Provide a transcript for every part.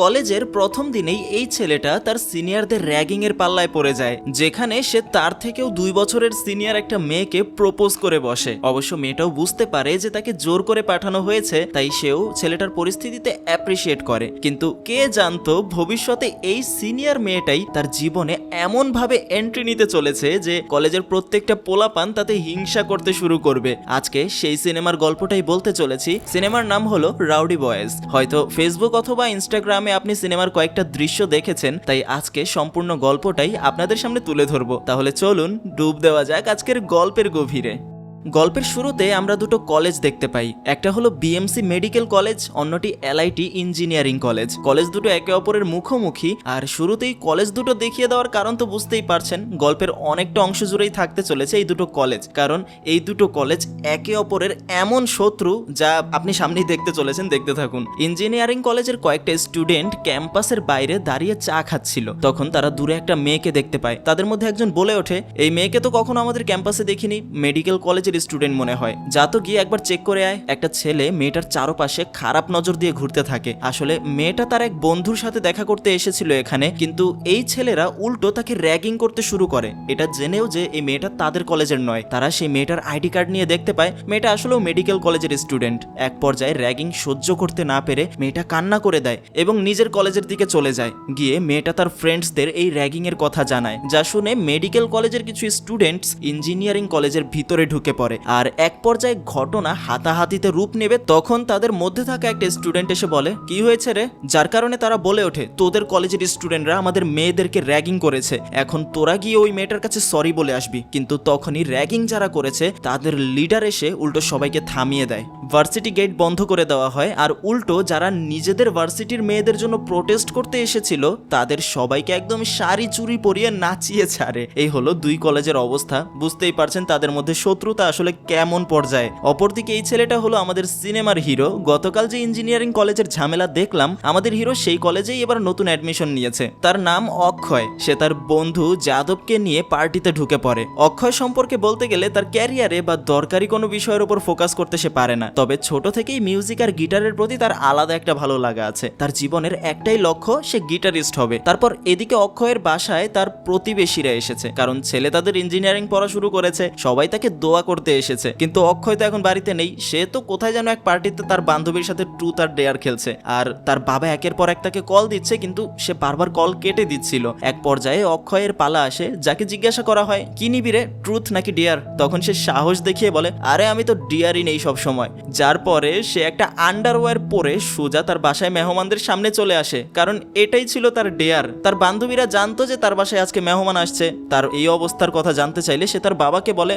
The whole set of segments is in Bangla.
কলেজের প্রথম দিনেই এই ছেলেটা তার সিনিয়রদের র্যাগিং এর পাল্লায় পড়ে যায়, যেখানে সে তার থেকেও দুই বছরের সিনিয়র একটা মেয়েকে প্রপোজ করে বসে। অবশ্য মেয়েটাও বুঝতে পারে যে তাকে জোর করে পাঠানো হয়েছে, তাই সেও ছেলেটার পরিস্থিতিতে অ্যাপ্রিসিয়েট করে। কিন্তু কে জানতো ভবিষ্যতে এই সিনিয়র মেয়েটাই তার জীবনে এমন ভাবে এন্ট্রি নিতে চলেছে যে কলেজের প্রত্যেকটা পোলাপান তাতে হিংসা করতে শুরু করবে। আজকে সেই সিনেমার গল্পটাই বলতে চলেছি। সিনেমার নাম হলো রাউডি বয়েজ। হয়তো ফেসবুক অথবা ইনস্টাগ্রামে আপনি সিনেমার কয়েকটা দৃশ্য দেখেছেন, তাই আজকে সম্পূর্ণ গল্পটাই আপনাদের সামনে তুলে ধরবো। তাহলে চলুন, ডুব দেওয়া যাক আজকের গল্পের গভীরে। গল্পের শুরুতে আমরা দুটো কলেজ দেখতে পাই। একটা হলো বিএমসি মেডিকেল কলেজ অন্যটি এলআইটি ইঞ্জিনিয়ারিং কলেজ কলেজ দুটো একে অপরের মুখোমুখি, আর শুরুতেই কলেজ দুটো দেখিয়ে দেওয়ার কারণ তো বুঝতেই পারছেন, গল্পের অনেকটা অংশ জুড়েই থাকতে চলেছে এই দুটো কলেজ কারণ এই দুটো কলেজ একে অপরের এমন শত্রু যা আপনি সামনেই দেখতে চলেছেন, দেখতে থাকুন। ইঞ্জিনিয়ারিং কলেজের কয়েকটা স্টুডেন্ট ক্যাম্পাসের বাইরে দাঁড়িয়ে চা খাচ্ছিল। তখন তারা দূরে একটা মেয়েকে দেখতে পায়। তাদের মধ্যে একজন বলে ওঠে, এই মেয়েকে তো কখনো আমাদের ক্যাম্পাসে দেখিনি। মেডিকেল কলেজের স্টুডেন্ট মনে হয়। যা তো গিয়ে একবার চেক করে আয়। একটা ছেলে মেয়েটার চারপাশে খারাপ নজর দিয়ে ঘুরতে থাকে। আসলে মেয়েটা তার এক বন্ধুর সাথে দেখা করতে এসেছিল এখানে, কিন্তু এই ছেলেরা উল্টো তাকে র্যাগিং করতে শুরু করে। এটা জেনেও যে এই মেয়েটা তাদের কলেজের নয়। তারা সেই মেয়েটার আইডি কার্ড নিয়ে দেখতে পায়। মেয়েটা আসলেও মেডিকেল কলেজের স্টুডেন্ট এক পর্যায়ে র্যাগিং সহ্য করতে না পেরে মেয়েটা কান্না করে দেয় এবং নিজের কলেজের দিকে চলে যায়। গিয়ে মেয়েটা তার ফ্রেন্ডসদের এই র্যাগিং এর কথা জানায়, যা শুনে মেডিকেল কলেজের কিছু স্টুডেন্টস ইঞ্জিনিয়ারিং কলেজের ভিতরে ঢুকে পড়ে। আর এক পর্যায়ে ঘটনা হাতাহাতিতে রূপ নেবে, তখন তাদের মধ্যে থাকা একটা স্টুডেন্ট এসে বলে, কি হয়েছে রে? যার কারণে তারা বলে ওঠে, তোদের কলেজের স্টুডেন্টরা আমাদের মেয়েদেরকে র্যাগিং করেছে। এখন তোরা গিয়ে ওই মেয়েটার কাছে সরি বলে আসবি। কিন্তু তখনই র্যাগিং যারা করেছে, তাদের লিডার এসে উল্টো সবাইকে থামিয়ে দেয়। ভার্সিটি গেট বন্ধ করে দেওয়া হয়, আর উল্টো যারা নিজেদের ভার্সিটির মেয়েদের জন্য প্রোটেস্ট করতে এসেছিল, তাদের সবাইকে একদম শাড়ি চুরি পরিয়ে নাচিয়ে ছাড়ে। এই হলো দুই কলেজের অবস্থা। বুঝতেই পারছেন, তাদের মধ্যে শত্রুতা আসলে কেমন পর্যায়ে? অপরদিকে এই ছেলেটা হলো আমাদের সিনেমার হিরো। গতকাল যে ইঞ্জিনিয়ারিং কলেজের ঝামেলা দেখলাম, আমাদের হিরো সেই কলেজেই এবার নতুন অ্যাডমিশন নিয়েছে। তার নাম অক্ষয়। সে তার বন্ধু যাদবকে নিয়ে পার্টিতে ঢুকে পড়ে। অক্ষয় সম্পর্কে বলতে গেলে তার ক্যারিয়ারে বা দরকারি কোনো বিষয়ের উপর ফোকাস করতে সে পারে না। তবে ছোট থেকেই মিউজিক আর গিটারের প্রতি তার আলাদা একটা ভালো লাগা আছে। তার জীবনের একটাই লক্ষ্য, সে গিটারিস্ট হবে। তারপর এদিকে অক্ষয়ের বাসায় তার প্রতিবেশীরা এসেছে। কারণ ছেলে তাদের ইঞ্জিনিয়ারিং পড়া শুরু করেছে। সবাই তাকে দোয়া করতে এসেছে। কিন্তু অক্ষয় তো এখন বাড়িতে নেই। সে তো কোথায় যেন এক পার্টিতে তার বান্ধবীর সাথে ট্রুথ আর ডেয়ার খেলছে। আর তার বাবা একের পর এক তাকে কল দিচ্ছে, কিন্তু সে বারবার কল কেটে দিচ্ছিল। এক পর্যায়ে অক্ষয়ের পালা আসে, যাকে জিজ্ঞাসা করা হয়, কি নিবি রে ট্রুথ নাকি ডিয়ার তখন সে সাহস দেখিয়ে বলে, আরে, আমি তো ডিয়ারই নেই সব সময়। যার পরে সে একটা আন্ডারওয়্যার পরে সোজা তার বাসায় মেহমানদের সামনে চলে আসে। কারণ এটাই ছিল তার ডেয়ার তার বান্ধবীরা জানতো যে তার বাসায় আজকে মেহমান আসছে। তার এই অবস্থার কথা জানতে চাইলে সে তার বাবাকে বলে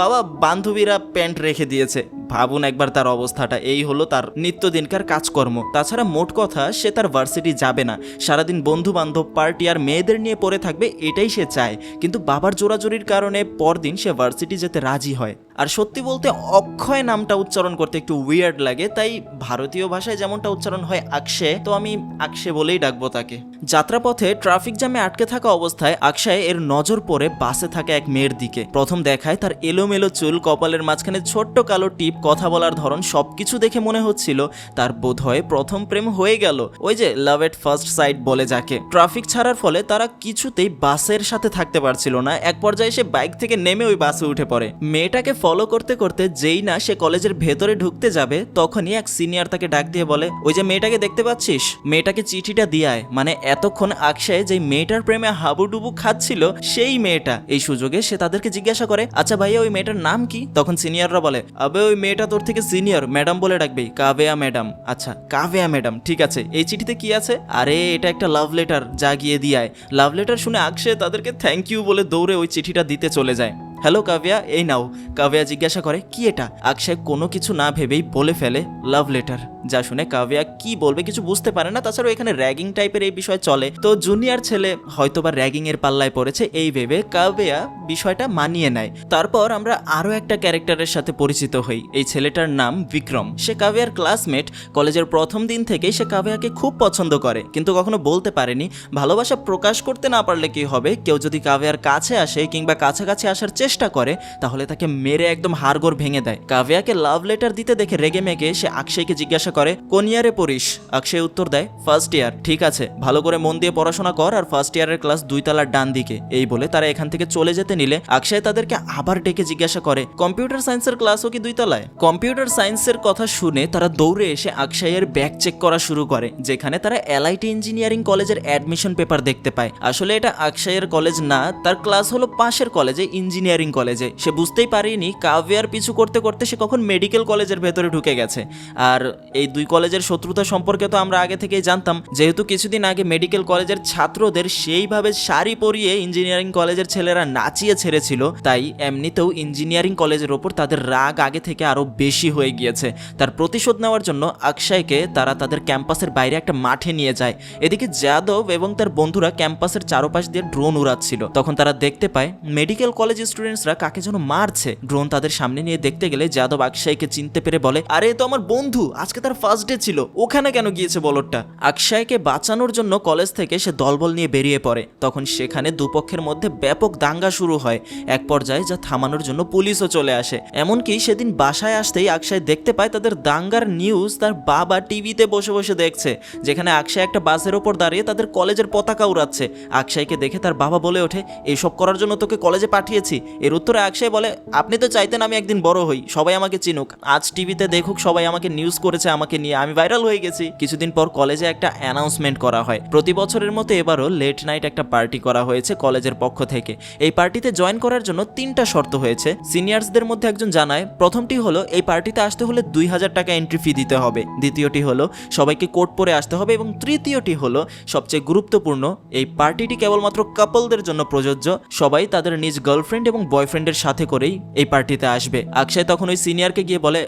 বাবা বান্ধবীরা প্যান্ট রেখে দিয়েছে। ভাবুন একবার তার অবস্থাটা। এই হলো তার নিত্যদিনকার কাজকর্ম। তাছাড়া মোট কথা, সে তার ভার্সিটি যাবে না। সারাদিন বন্ধু বান্ধব পার্টি আর মেয়েদের নিয়ে পড়ে থাকবে, এটাই সে চায়। কিন্তু বাবার জোরাজোরির কারণে পরদিন সে ভার্সিটি যেতে রাজি হয়। আর সত্যি বলতে অক্ষয় নামটা উচ্চারণ করতে একটু উইয়ার্ড লাগে, তাই ভারতীয় ভাষায় যেমনটা উচ্চারণ হয় আকশে তো আমি আকশে বলেই ডাকবো তাকে। যাত্রাপথে ট্রাফিক জ্যামে আটকে থাকা অবস্থায় আকশায় এর নজর পড়ে বাসে থাকা এক মেয়ের দিকে। প্রথম দেখায় তার এলোমেলো চুল, কপালের মাঝখানে ছোট্ট কালো টিপ, কথা বলার ধরন সবকিছু দেখে মনে হচ্ছিল তার বোধহয় প্রথম প্রেম হয়ে গেল। ওই যে লাভ এট ফার্স্ট সাইট বলে যাকে। ট্রাফিক ছাড়ার ফলে তারা কিছুতেই বাসের সাথে থাকতে পারছিল না। এক পর্যায়ে সে বাইক থেকে নেমে ওই বাসে উঠে পড়ে। মেয়েটাকে ফলো করতে করতে যেই না সে কলেজের ভেতরে ঢুকতে যাবে, তখনই এক সিনিয়র তাকে ডাক দিয়ে বলে, ওই যে মেয়েটাকে দেখতে পাচ্ছিস? মেয়েটাকে চিঠিটা দিয়ে মানে এতক্ষণ আকশায় যে মেয়েটার প্রেমে হাবুডুবু খাচ্ছিল, সেই মেয়েটা। এই সুযোগে সে তাদেরকে জিজ্ঞাসা করে আচ্ছা ভাইয়া, ওই মেয়েটার নাম কি? তখন সিনিয়ররা বলে, আবে, ওই মেয়েটা তোর থেকে সিনিয়র ম্যাডাম বলে ডাকবে কাবেয়া ম্যাডাম আচ্ছা কাবেয়া ম্যাডাম ঠিক আছে। এই চিঠিতে কি আছে? আরে, এটা একটা লাভ লেটার যা গিয়ে দিয়ায় লাভ লেটার শুনে আকশে তাদেরকে থ্যাংক ইউ বলে দৌড়ে ওই চিঠিটা দিতে চলে যায়। হ্যালো কাভিয়া এই নাও। কাভিয়া জিজ্ঞাসা করে, কি এটা? আকশায় কোনো কিছু না ভেবেই বলে ফেলে লাভ লেটার যা শুনে কাভিয়া কি বলবে কিছু বুঝতে পারে না। তাছাড়াও এখানে র্যাগিং টাইপের এই বিষয় চলে। তো জুনিয়র ছেলে হয়তোবা র্যাগিং এর পাল্লায় পড়েছে, এই ভেবে কাভিয়া বিষয়টা মানিয়ে নেয়। তারপর আমরা আরও একটা ক্যারেক্টারের সাথে পরিচিত হই। এই ছেলেটার নাম বিক্রম। সে কাভিয়ার ক্লাসমেট কলেজের প্রথম দিন থেকেই সে কাভিয়াকে খুব পছন্দ করে। কিন্তু কখনো বলতে পারেনি। ভালোবাসা প্রকাশ করতে না পারলে কি হবে? কেউ যদি কাভিয়ার কাছে আসে কিংবা কাছাকাছি আসার চেষ্টা করে, তাহলে তাকে মেরে একদম হাড়গোড় ভেঙে দেয়। কাভিয়াকে লাভ লেটার দিতে দেখে রেগে মেগে সে আকশাইকে জিজ্ঞাসা করে, কোন ইয়ারে পড়িস? অক্ষয় উত্তর দেয় ফার্স্ট ইয়ার ঠিক আছে, ভালো করে মন দিয়ে পড়াশোনা কর আর ফার্স্ট ইয়ারের ক্লাস দুই তলার ডান দিকে। এই বলে তারা এখান থেকে চলে যেতে নিলে অক্ষয় তাদেরকে আবার ডেকে জিজ্ঞাসা করে কম্পিউটার সায়েন্সের ক্লাসও কি দুই তলায়? কম্পিউটার সায়েন্সের কথা শুনে তারা দৌড়ে এসে অক্ষয়ের ব্যাগ চেক করা শুরু করে, যেখানে তারা এলআইটি ইঞ্জিনিয়ারিং কলেজের অ্যাডমিশন পেপার দেখতে পায়। আসলে এটা অক্ষয়ের কলেজ না, তার ক্লাস হলো পাশের কলেজে ইঞ্জিনিয়ারিং কলেজে সে বুঝতেই পারেনি কাভিয়ার পিছু করতে করতে সে কখন মেডিকেল কলেজের ভেতরে ঢুকে গেছে। আর এই দুই কলেজের শত্রুতা সম্পর্কে তো আমরা আগে থেকেই জানতাম। যেহেতু কিছুদিন আগে মেডিকেল কলেজের ছাত্রদের সেইভাবে শাড়ি পরিয়ে ইঞ্জিনিয়ারিং কলেজের ছেলেরা নাচিয়ে ছেড়েছিল, তাই এমনিতেও ইঞ্জিনিয়ারিং কলেজের ওপর তাদের রাগ আগে থেকে আরও বেশি হয়ে গিয়েছে। তার প্রতিশোধ নেওয়ার জন্য অক্ষয়কে তারা তাদের ক্যাম্পাসের বাইরে একটা মাঠে নিয়ে যায়। এদিকে যাদব এবং তার বন্ধুরা ক্যাম্পাসের চারপাশ দিয়ে ড্রোন উড়াচ্ছিল। তখন তারা দেখতে পায় মেডিকেল কলেজ স্টুডেন্টসরা কাকে যেন মারছে। ড্রোন তাদের সামনে নিয়ে দেখতে গেলে যাদব অক্ষয়কে চিনতে পেরে বলে, আরে তো আমার বন্ধু, আজকে তার ফার্স্ট ডে ছিল, ওখানে কেন গিয়েছে বলরটা অক্ষয়কে বাঁচানোর জন্য কলেজ থেকে সে দলবল নিয়ে বেরিয়ে পড়ে। তখন সেখানে দুপক্ষের মধ্যে ব্যাপক দাঙ্গা শুরু হয়, এক পর্যায়ে যা থামানোর জন্য পুলিশও চলে আসে। এমনকি সেদিন বাসায় আসতেই অক্ষয় দেখতে পায় তাদের দাঙ্গার নিউজ তার বাবা টিভিতে বসে বসে দেখছে, যেখানে অক্ষয় একটা বাসের ওপর দাঁড়িয়ে তাদের কলেজের পতাকা উড়াচ্ছে। অক্ষয়কে দেখে তার বাবা বলে ওঠে এইসব করার জন্য তোকে কলেজে পাঠিয়েছি এর উত্তরে অক্ষয় বলে, আপনি তো চাইতেন আমি একদিন বড় হই, সবাই আমাকে চিনুক। আজ টিভিতে দেখুক সবাই আমাকে নিউজ করেছে আমাকে নিয়ে। আমি ভাইরাল হয়ে গেছি। কিছুদিন পর কলেজে একটা অ্যানাউন্সমেন্ট করা হয়। প্রতি বছরের মতো এবারও লেট নাইট একটা পার্টি করা হয়েছে কলেজের পক্ষ থেকে। এই পার্টিতে জয়েন করার জন্য তিনটা শর্ত হয়েছে। সিনিয়র্সদের মধ্যে একজন জানায়, প্রথমটি হলো, এই পার্টিতে আসতে হলে দুই হাজার টাকা এন্ট্রি ফি দিতে হবে। দ্বিতীয়টি হলো, সবাইকে কোট পরে আসতে হবে এবং তৃতীয়টি হলো, সবচেয়ে গুরুত্বপূর্ণ, এই পার্টিটি কেবলমাত্র কাপলদের জন্য প্রযোজ্য। সবাই তাদের নিজ গার্লফ্রেন্ড এবং বয়ফ্রেন্ডের সাথে করেই এই পার্টিতে আসবে। অক্ষয় তখন ওই সিনিয়রকে গিয়ে বলে,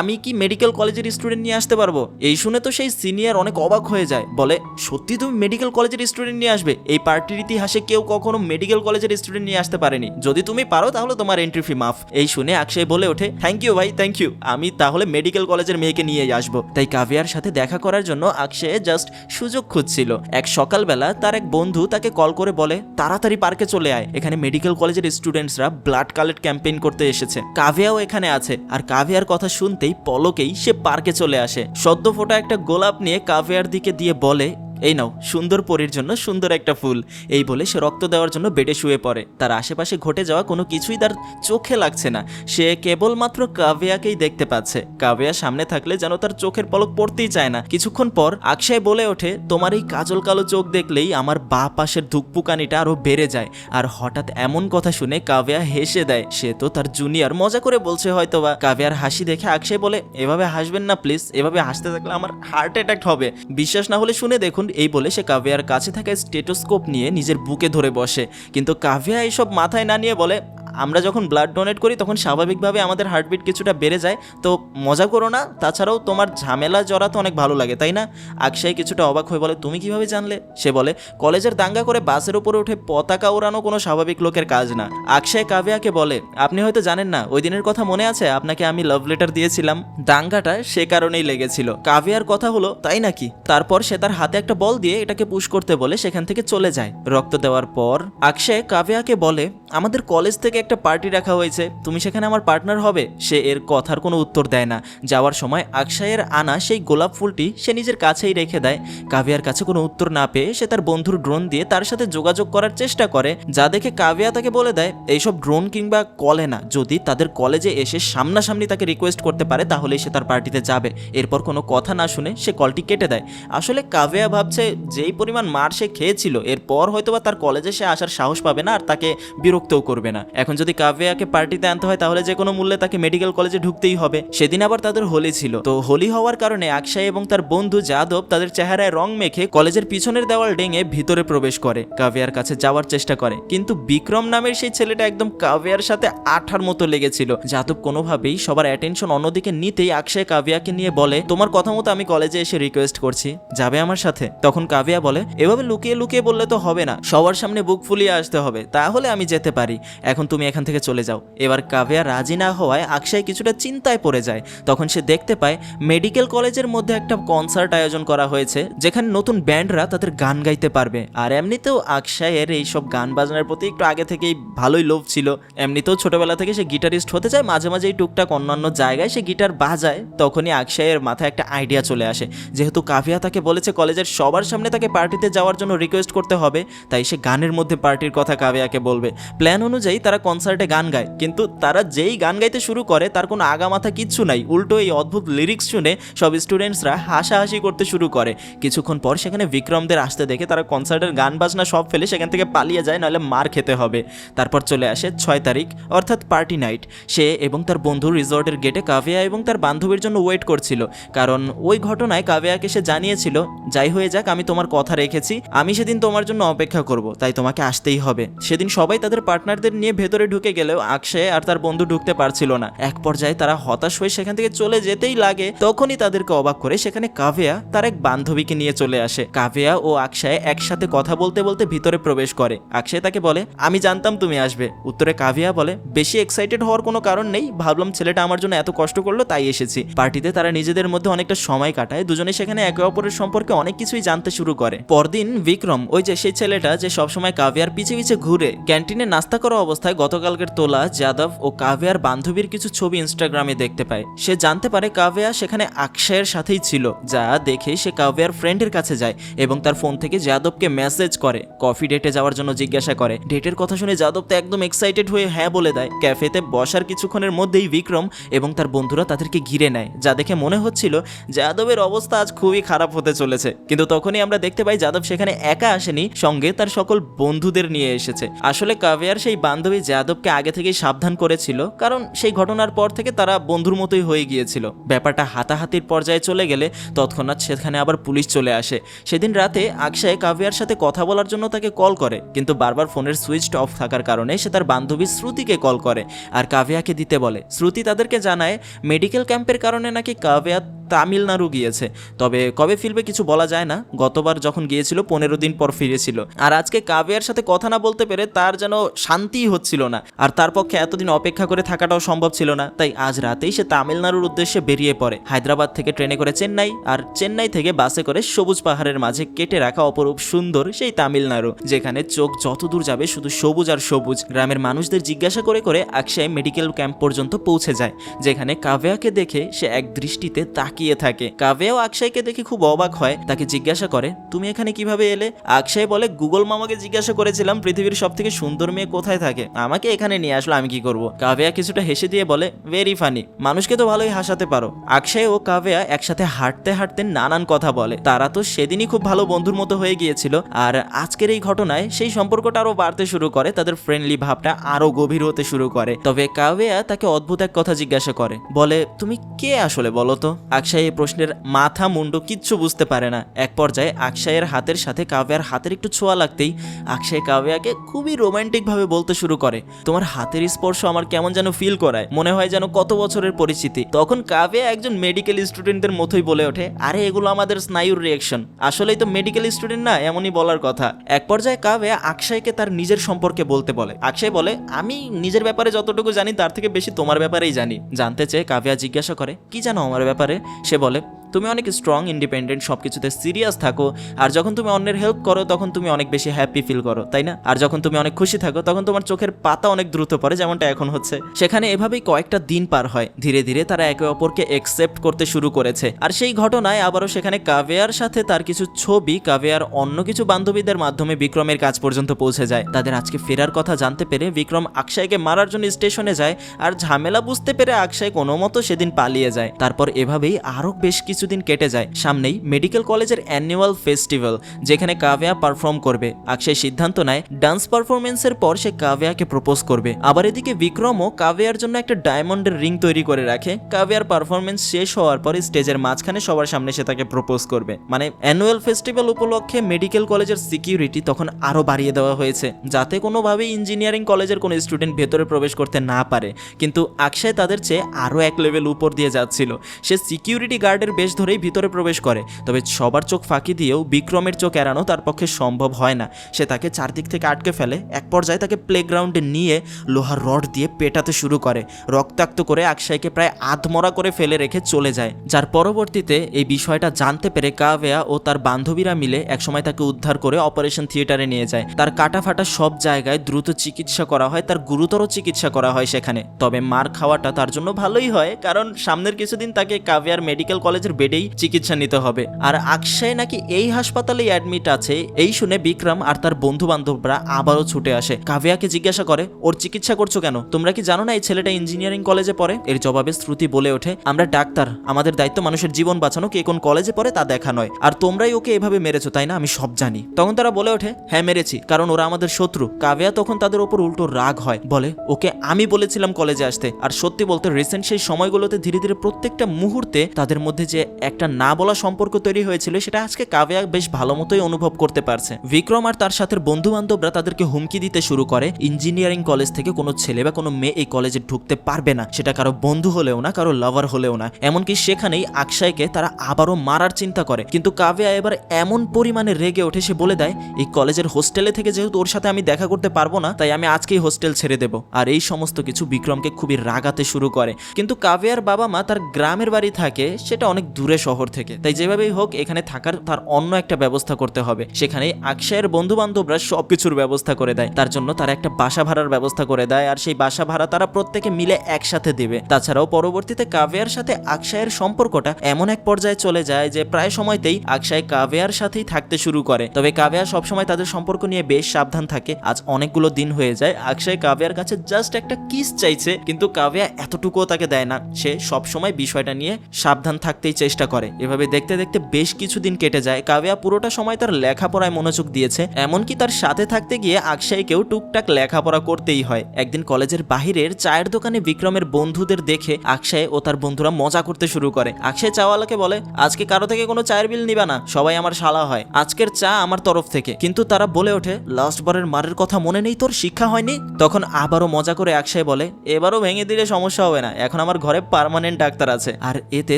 আমি কি মেডিকেল কলেজের স্টুডেন্ট নিয়ে আসতে পারব? এই শুনে তো সেই সিনিয়র অনেক অবাক হয়ে যায়। বলে, সত্যি তুমি মেডিকেল কলেজের স্টুডেন্ট নিয়ে আসবে? এই পার্টির ইতিহাসে কেউ কখনো মেডিকেল কলেজের স্টুডেন্ট নিয়ে আসতে পারেনি। যদি তুমি পারো, তাহলে তোমার এন্ট্রি ফি মাফ। এই শুনে অক্ষয় বলে ওঠে থ্যাংক ইউ ভাই থ্যাংক ইউ আমি তাহলে মেডিকেল কলেজের মেয়েকে নিয়ে আসব। তাই কাভিয়ার সাথে দেখা করার জন্য অক্ষয় জাস্ট সুযোগ খুঁজছিল। এক সকালবেলা তার এক বন্ধু তাকে কল করে বলে, তাড়াতাড়ি পার্কে চলে আয়। এখানে মেডিকেল কলেজের স্টুডেন্টসরা ব্লাড কালেক্ট ক্যাম্পেইন করতে এসেছে। কাভিয়াও এখানে আছে। আর কাভিয়ার কথা শুনতেই পলকেই সে পার্কে চলে আসে। সদ্য ফোটা একটা গোলাপ নিয়ে কাভিয়ার দিকে দিয়ে বলে এই নাও, সুন্দর পরীর জন্য সুন্দর একটা ফুল। এই বলে সে রক্ত দেওয়ার জন্য বেডে শুয়ে পড়ে। তার আশেপাশে ঘটে যাওয়া কোনো কিছুই তার চোখে লাগছে না। সে কেবলমাত্র কাভিয়াকেই দেখতে পাচ্ছে। কাভিয়া সামনে থাকলে যেন তার চোখের পলক পড়তেই চায় না। কিছুক্ষণ পর আকশায় বলে ওঠে, তোমার এই কাজল কালো চোখ দেখলেই আমার বা পাশের ধুকপুকানিটা আরও বেড়ে যায়। আর হঠাৎ এমন কথা শুনে কাভিয়া হেসে দেয়। সে তো তার জুনিয়র, মজা করে বলছে হয়তো বা কাভিয়ার হাসি দেখে আকশায় বলে, এভাবে হাসবেন না, প্লিজ। এভাবে হাসতে থাকলে আমার হার্ট অ্যাটাক হবে। বিশ্বাস না হলে শুনে দেখুন এই বলে সে কাভিয়ার কাছে থাকা স্টেটোস্কোপ নিয়ে নিজের বুকে ধরে বসে। কিন্তু কাভিয়া এইসব মাথায় না নিয়ে বলে আমরা যখন ব্লাড ডোনেট করি, তখন স্বাভাবিকভাবে আমাদের হার্টবিট কিছুটা বেড়ে যায়। তো মজা করো না, তাছাড়াও তোমার ঝামেলা জড়াতে অনেক ভালো লাগে, তাই না? আকশাই কিছুটা অবাক হয়ে বলে, তুমি কীভাবে জানলে? সে বলে, কলেজের দাঙ্গা করে বাসের উপরে উঠে পতাকা ওড়ানো কোনো স্বাভাবিক লোকের কাজ না। আকশাই কাভিয়াকে বলে, আপনি হয়তো জানেন না, ওই দিনের কথা মনে আছে? আপনাকে আমি লাভ লেটার দিয়েছিলাম। দাঙ্গাটা সে কারণেই লেগেছিল। কাভিয়ার কথা হলো, তাই নাকি? তারপর সে তার হাতে একটা বল দিয়ে এটাকে পুশ করতে বলে সেখান থেকে চলে যায়। রক্ত দেওয়ার পর আকশে কাভিয়াকে বলে, আমাদের কলেজ থেকে একটা পার্টি রাখা হয়েছে। তুমি সেখানে আমার পার্টনার হবে? সে এর কথার কোনো উত্তর দেয় না। যাওয়ার সময় আকশায়ের আনা সেই গোলাপ ফুলটি সে নিজের কাছেই রেখে দেয়। কাভিয়ার কাছে কোনো উত্তর না পেয়ে সে তার বন্ধুর ড্রোন দিয়ে তার সাথে যোগাযোগ করার চেষ্টা করে, যা দেখে কাভিয়া তাকে বলে দেয়, এইসব ড্রোন কিংবা কলে না। যদি তাদের কলেজে এসে সামনাসামনি তাকে রিকোয়েস্ট করতে পারে, তাহলেই সে তার পার্টিতে যাবে। এরপর কোনো কথা না শুনে সে কলটি কেটে দেয়। আসলে কাভিয়া ভাবছে, যেই পরিমাণ মার সে খেয়েছিল, এরপর হয়তোবা তার কলেজে সে আসার সাহস পাবে না আর তাকে বিরক্তও করবে না। এখন যদি কাভিয়াকে পার্টিতে আনতে হয়, তাহলে যে কোনো মূল্যে তাকে মেডিকেল কলেজে ঢুকতেই হবে। সেদিন আবার তাদের হোলি ছিল। তো হোলি হওয়ার কারণে আকশাই এবং তার বন্ধু যাদব তাদের চেহারায় রং মেখে কলেজের পিছনের দেওয়াল ডেঙে ভিতরে প্রবেশ করে কাভিয়ার কাছে যাওয়ার চেষ্টা করে। কিন্তু বিক্রম নামের সেই ছেলেটা একদম কাভিয়ার সাথে আঠার মতো লেগেছিল। যাদব কোনোভাবেই সবার অ্যাটেনশন অন্যদিকে নিতেই আকশাই কাভিয়াকে নিয়ে বলে, তোমার কথা মতো আমি কলেজে এসে রিকোয়েস্ট করছি। যাবে আমার সাথে? তখন কাভিয়া বলে, এভাবে লুকিয়ে লুকিয়ে বললে তো হবে না। সবার সামনে বুক ফুলিয়ে আসতে হবে। তাহলে আমি যেতে পারি। এখন তুমি তুমি এখান থেকে চলে যাও। এবার কাভিয়া রাজি না হওয়ায় আকশাই কিছুটা চিন্তায় পড়ে যায়। তখন সে দেখতে পায় মেডিকেল কলেজের মধ্যে একটা কনসার্ট আয়োজন করা হয়েছে, যেখানে নতুন ব্যান্ডরা তাদের গান গাইতে পারবে। আর এমনিতেও আকশায়ের এইসব গান বাজনার প্রতি একটু আগে থেকেই ভালোই লোভ ছিল। এমনিতেও ছোটবেলা থেকে সে গিটারিস্ট হতে চায়, মাঝে মাঝে এই টুকটাক অন্যান্য জায়গায় সে গিটার বাজায়, তখনই আকশায়ের মাথায় একটা আইডিয়া চলে আসে। যেহেতু কাভিয়া তাকে বলেছে কলেজের সবার সামনে তাকে পার্টিতে যাওয়ার জন্য রিকোয়েস্ট করতে হবে, তাই সে গানের মধ্যে পার্টির কথা কাভিয়াকে বলবে। প্ল্যান অনুযায়ী তারা কনসার্টে গান গায়। কিন্তু তারা যেই গান গাইতে শুরু করে, তার কোনো আগামাথা কিচ্ছু নাই। উল্টো এই অদ্ভুত লিরিক্স শুনে সব স্টুডেন্টসরা হাসাহাসি করতে শুরু করে। কিছুক্ষণ পর সেখানে বিক্রমদের আসতে দেখে তারা কনসার্টের গান বাজনা সব ফেলে সেখান থেকে পালিয়ে যায়, নাহলে মার খেতে হবে। তারপর চলে আসে ছয় তারিখ, অর্থাৎ পার্টি নাইট সে এবং তার বন্ধু রিসর্টের গেটে কাভিয়া এবং তার বান্ধবীর জন্য ওয়েট করছিল। কারণ ওই ঘটনায় কাভিয়াকে সে জানিয়েছিল, যাই হয়ে যাক, আমি তোমার কথা রেখেছি, আমি সেদিন তোমার জন্য অপেক্ষা করব, তাই তোমাকে আসতেই হবে। সেদিন সবাই তাদের পার্টনারদের নিয়ে ভেতরে ঢুকে গেলেও আকশে আর তার বন্ধু ঢুকতে পারছিল না। এক পর্যায়ে তারা হতাশ হয়ে সেখান থেকে চলে যেতেই লাগে। তখনই তাদেরকে অবাক করে সেখানে কাভিয়া তার এক বান্ধবীকে নিয়ে চলে আসে। কাভিয়া ও আকশায় একসাথে কথা বলতে বলতে ভিতরে প্রবেশ করে। আকশায় তাকে বলে, আমি জানতাম তুমি আসবে। উত্তরে কাভিয়া বলে, বেশি এক্সাইটেড হওয়ার কোনো কারণ নেই। ভাবলাম ছেলেটা আমার জন্য এত কষ্ট করল, তাই এসেছি। পার্টিতে তারা নিজেদের মধ্যে অনেকটা সময় কাটায়। দুজনে সেখানে একে অপরের সম্পর্কে অনেক কিছুই জানতে শুরু করে। পরদিন বিক্রম, ওই যে সেই ছেলেটা যে সবসময় কাভিয়ার পিছে পিছে ঘুরে ক্যান্টিনে নাস্তা করা অবস্থায় গতকালকের তোলা যাদব ও কাভিয়ার বান্ধবীর কিছু ছবি ইনস্টাগ্রামে দেখতে পায়। সে জানতে পারে কাভিয়া সেখানে আকশায়ের সাথেই ছিল, যা দেখে সে কাভিয়ার ফ্রেন্ডের কাছে যায় এবং তার ফোন থেকে যাদবকে মেসেজ করে। কফি ডেটে যাওয়ার জন্য জিজ্ঞাসা করে। ডেটের কথা শুনে যাদব তো একদম এক্সাইটেড হয়ে হ্যাঁ বলে দেয়। ক্যাফেতে বসার কিছুক্ষণের মধ্যেই বিক্রম এবং তার বন্ধুরা তাদেরকে ঘিরে নেয়, যা দেখে মনে হচ্ছিল যাদবের অবস্থা আজ খুবই খারাপ হতে চলেছে। কিন্তু তখনই আমরা দেখতে পাই যাদব সেখানে একা আসেনি, সঙ্গে তার সকল বন্ধুদের নিয়ে এসেছে। আসলে কাভিয়ার সেই বান্ধবী যাদবকে আগে থেকেই সাবধান করেছিল, কারণ সেই ঘটনার পর থেকে তারা বন্ধুর মতোই হয়ে গিয়েছিল। ব্যাপারটা হাতাহাতির পর্যায়ে চলে গেলে তৎক্ষণাৎ সেখানে আবার পুলিশ চলে আসে। সেদিন রাতে আকশায় কাভিয়ার সাথে কথা বলার জন্য তাকে কল করে, কিন্তু বারবার ফোনের সুইচ অফ থাকার কারণে সে তার বান্ধবী শ্রুতিকে কল করে আর কাভিয়াকে দিতে বলে। শ্রুতি তাদেরকে জানায়, মেডিকেল ক্যাম্পের কারণে নাকি কাভিয়া তামিলনাড়ু গিয়েছে। তবে কবে ফিরবে কিছু বলা যায় না। গতবার যখন গিয়েছিল, পনেরো দিন পর ফিরেছিল। আর আজকে কাভিয়ার সাথে কথা না বলতে পেরে তার যেন শান্তিই হচ্ছিল না। আর তার পক্ষে এতদিন অপেক্ষা করে থাকাটাও সম্ভব ছিল না। তাই আজ রাতেই সে তামিলনাড়ুর উদ্দেশ্যে বেরিয়ে পড়ে। হায়দ্রাবাদ থেকে ট্রেনে করে চেন্নাই আর চেন্নাই থেকে বাসে করে সবুজ পাহাড়ের মাঝে কেটে রাখা অপরূপ সুন্দর সেই তামিলনাড়ু, যেখানে চোখ যত দূর যাবে শুধু সবুজ আর সবুজ। গ্রামের মানুষদের জিজ্ঞাসা করে করে আকশাই মেডিকেল ক্যাম্প পর্যন্ত পৌঁছে যায়, যেখানে কাভিয়াকে দেখে সে এক দৃষ্টিতে তাকিয়ে থাকে। কাভিয়াও আকশাইকে দেখে খুব অবাক হয়, তাকে জিজ্ঞাসা করে, তুমি এখানে কীভাবে এলে? আকশাই বলে, গুগল মামাকে জিজ্ঞাসা করেছিলাম পৃথিবীর সব থেকে সুন্দর মেয়ে কোথায় থাকে? আমাকে এখানে নিয়ে আসলো, আমি কি করব? কাভিয়া কিছুটা হেসে দিয়ে বলে ভেরি ফানি মানুষকে তো ভালোই হাসাতে পারো। আকশাই ও কাভিয়া একসাথে হাঁটতে হাঁটতে নানান কথা বলে। তারা তো সেদিনই খুব ভালো বন্ধুর মতো হয়ে গিয়েছিল। আর আজকের এই ঘটনায় সেই সম্পর্কটা আরও বাড়তে শুরু করে, তাদের ফ্রেন্ডলি ভাবটা আরও গভীর হতে শুরু করে। তবে কাভিয়া তাকে অদ্ভুত এক কথা জিজ্ঞাসা করে, বলে, তুমি কে আসলে বলো তো? আকশাই এই প্রশ্নের মাথা মুন্ডু কিচ্ছু বুঝতে পারে না। এক পর্যায়ে আকশাইয়ের হাতের সাথে কাভিয়ার হাতের একটু ছোঁয়া লাগতেই আকশাই কাভিয়াকে খুবই রোমান্টিক ভাবে বলতে শুরু করে। তোমার হাতের স্পর্শ আমার কেমন যেন ফিল করায়। মনে হয় যেন কত বছরের পরিচিতি। তখন কাভিয়া একজন মেডিকেল স্টুডেন্টদের মতোই বলে ওঠে, আরে, এগুলো আমাদের স্নায়ুর রিয়েকশন আসলেই তো মেডিকেল স্টুডেন্ট না, এমনই বলার কথা। এক পর্যায়ে কাভিয়া আকশাইকে তার নিজের সম্পর্কে বলতে বলে। আকশাই বলে, আমি নিজের ব্যাপারে যতটুকু জানি, তার থেকে বেশি তোমার ব্যাপারেই জানি। জানতে চেয়ে কাভিয়া জিজ্ঞাসা করে, কি জানো আমার ব্যাপারে? সে বলে তুমি অনেক স্ট্রং ইন্ডিপেন্ডেন্ট সব কিছুতে সিরিয়াস থাকো, আর যখন তুমি অন্যের হেল্প করো, তখন তুমি অনেক বেশি হ্যাপি ফিল করো, তাই না? আর যখন তুমি অনেক খুশি থাকো, তখন তোমার চোখের পাতা অনেক দ্রুত পড়ে, যেমনটা এখন হচ্ছে। সেখানে এভাবেই কয়েকটা দিন পার হয়। ধীরে ধীরে তারা একে অপরকে একসেপ্ট করতে শুরু করেছে। আর সেই ঘটনায় আবারও সেখানে কাভিয়ার সাথে তার কিছু ছবি, কাভিয়ার অন্য কিছু বান্ধবীদের মাধ্যমে বিক্রমের কাজ পর্যন্ত পৌঁছে যায়। তাদের আজকে ফেরার কথা জানতে পেরে বিক্রম আকশাইকে মারার জন্য স্টেশনে যায়, আর ঝামেলা বুঝতে পেরে আকশাই কোনো মতো সেদিন পালিয়ে যায়। তারপর এভাবেই আরও বেশ কিছুদিন কেটে যায়। সামনেই মেডিকেল কলেজের অ্যানুয়াল ফেস্টিভ্যাল, যেখানে কাভিয়া পারফর্ম করবে। আকশাই সিদ্ধান্ত নেয়, ডান্স পারফরমেন্সের পর সে কাভিয়াকে প্রপোজ করবে। আবার এদিকে বিক্রমও কাভিয়ার জন্য একটা ডায়মন্ডের রিং তৈরি করে রাখে। কাভিয়ার পারফরমেন্স শেষ হওয়ার পর স্টেজের মাঝখানে সবার সামনে সে তাকে প্রপোজ করবে। মানে অ্যানুয়াল ফেস্টিভ্যাল উপলক্ষে মেডিকেল কলেজের সিকিউরিটি তখন আরও বাড়িয়ে দেওয়া হয়েছে, যাতে কোনোভাবেই ইঞ্জিনিয়ারিং কলেজের কোনো স্টুডেন্ট ভেতরে প্রবেশ করতে না পারে। কিন্তু আকশায় তাদের চেয়ে আরও এক লেভেল উপর দিয়ে যাচ্ছিল। সে সিকিউরিটি গার্ডের বেশ ধরেই ভিতরে প্রবেশ করে, তবে সবার চোখ ফাঁকি দিয়েও বিক্রমের চোখ এড়ানো তার পক্ষে সম্ভব হয় না। সে তাকে চারদিক থেকে আটকে ফেলে, এক পর্যায়ে তাকে প্লেগ্রাউন্ডে নিয়ে লোহার রড দিয়ে পেটাতে শুরু করে, রক্তাক্ত করে আকশাইকে প্রায় আধমরা করে ফেলে রেখে চলে যায়। যার পরবর্তীতে এই বিষয়টা জানতে পেরে কাভেয়া ও তার বান্ধবীরা মিলে একসময় তাকে উদ্ধার করে অপারেশন থিয়েটারে নিয়ে যায়। তার কাটা ফাটা সব জায়গায় দ্রুত চিকিৎসা করা হয়, তার গুরুতর চিকিৎসা করা হয় সেখানে। তবে মার খাওয়াটা তার জন্য ভালোই হয়, কারণ সামনের কিছুদিন তাকে কাভিয়ার মেডিকেল কলেজের বেডেই চিকিৎসা নিতে হবে। আর আকশায় নাকি এই হাসপাতালেই অ্যাডমিট আছে। এই শুনে বিক্রম আর তার বন্ধু বান্ধবরা আবারও ছুটে আসে। কাভিয়াকে জিজ্ঞাসা করে, ওর চিকিৎসা করছ কেন? তোমরা কি জানো না এই ছেলেটা ইঞ্জিনিয়ারিং কলেজে পড়ে? এর জবাবে শ্রুতি বলে ওঠে, আমরা ডাক্তার। আমাদের দায়িত্ব মানুষের জীবন বাঁচানো কে কোন কলেজে পড়ে তা দেখা নয়। আর তোমরাই ওকে এভাবে মেরেছো, তাই না? আমি সব জানি। তখন তারা বলে ওঠে হ্যাঁ মেরেছি, কারণ ওরা আমাদের শত্রু। কাভিয়া তখন তাদের ওপর উল্টো রাগ হয়, বলে, ওকে আমি বলেছিলাম কলেজে আসতে। আর সত্যি বলতে রিসেন্ট সেই সময়গুলোতে ধীরে ধীরে প্রত্যেকটা মুহূর্তে তাদের মধ্যে যে একটা না বলা সম্পর্ক তৈরি হয়েছিল, সেটা আজকে কাভিয়া বেশ ভালো মতোই অনুভব করতে পারছে। বিক্রম আর তার সাথে বন্ধু বান্ধবরা তাদেরকে হুমকি দিতে শুরু করে, ইঞ্জিনিয়ারিং কলেজ থেকে কোনো ছেলে বা কোনো মেয়ে এই কলেজে ঢুকতে পারবে না। সেটা কারও বন্ধু হলেও না, কারও লাভার হলেও না। এমনকি সেখানেই আকশাইকে তারা আবারও মারার চিন্তা করে। কিন্তু কাভিয়া এবার এমন পরিমাণে রেগে ওঠে, সে বলে দেয়, এই কলেজের হোস্টেলে থেকে যেহেতু ওর সাথে আমি দেখা করতে পারব না, তাই আমি আজকেই হোস্টেল ছেড়ে দেব। আর এই সমস্ত কিছু বিক্রমকে খুবই রাগাতে শুরু করে। কিন্তু কাভিয়ার বাবা মা তার গ্রামের বাড়ি থাকে, সেটা অনেক দূরে শহর থেকে। তাই যেভাবেই হোক, এখানে থাকার তার অন্য একটা ব্যবস্থা করতে হবে। সেখানে আকশায়ের বন্ধু বান্ধবরা সব কিছুর ব্যবস্থা করে দেয়। তার জন্য তারা একটা বাসা ভাড়ার ব্যবস্থা করে দেয়। আর সেই বাসা ভাড়া তারা প্রত্যেকে মিলে একসাথে দেবে। তাছাড়াও পরবর্তীতে কাভিয়ার সাথে আকশায়ের সম্পর্কটা এমন এক পর্যায়ে চলে যায় যে প্রায় সময়তেই আকশায় কাভিয়ার সাথেই থাকতে শুরু করে। তবে কাভিয়া সবসময় তাদের সম্পর্ক নিয়ে বেশ সাবধান থাকে। আজ অনেকগুলো দিন হয়ে যায়। আকশায় কাভেয়ার কাছে জাস্ট একটা কিস চাইছে, কিন্তু কাভিয়া এতটুকুও তাকে দেয় না। সে সবসময় বিষয়টা নিয়ে সাবধান থাকতেই চেষ্টা করে। এভাবে দেখতে দেখতে বেশ কিছুদিন কেটে যায়। কাভিয়া পুরোটা সময় তার লেখাপড়ায় মনোযোগ দিয়েছে। এমনকি তার সাথে থাকতে গিয়ে আকশাইকেও টুকটাক লেখাপড়া করতেই হয়। একদিন কলেজের বাহিরের চায়ের দোকানে বিক্রমের বন্ধুদের দেখে আকশায় ও তার বন্ধুরা মজা করতে শুরু করে। আকশাই চাওয়ালাকে বলে, আজকে কারও থেকে কোনো চায়ের বিল নিবা না। সবাই আমার শালা হয়। আজকের চা আমার তরফ থেকে। কিন্তু তারা বলে ওঠে, লাস্ট বারের মারের কথা মনে নেই তোর? শিক্ষা হয়নি? তখন আবারও মজা করে আকশায় বলে, এবারও ভেঙে দিলে সমস্যা হবে না। এখন আমার ঘরে পার্মানেন্ট ডাক্তার আছে। আর এতে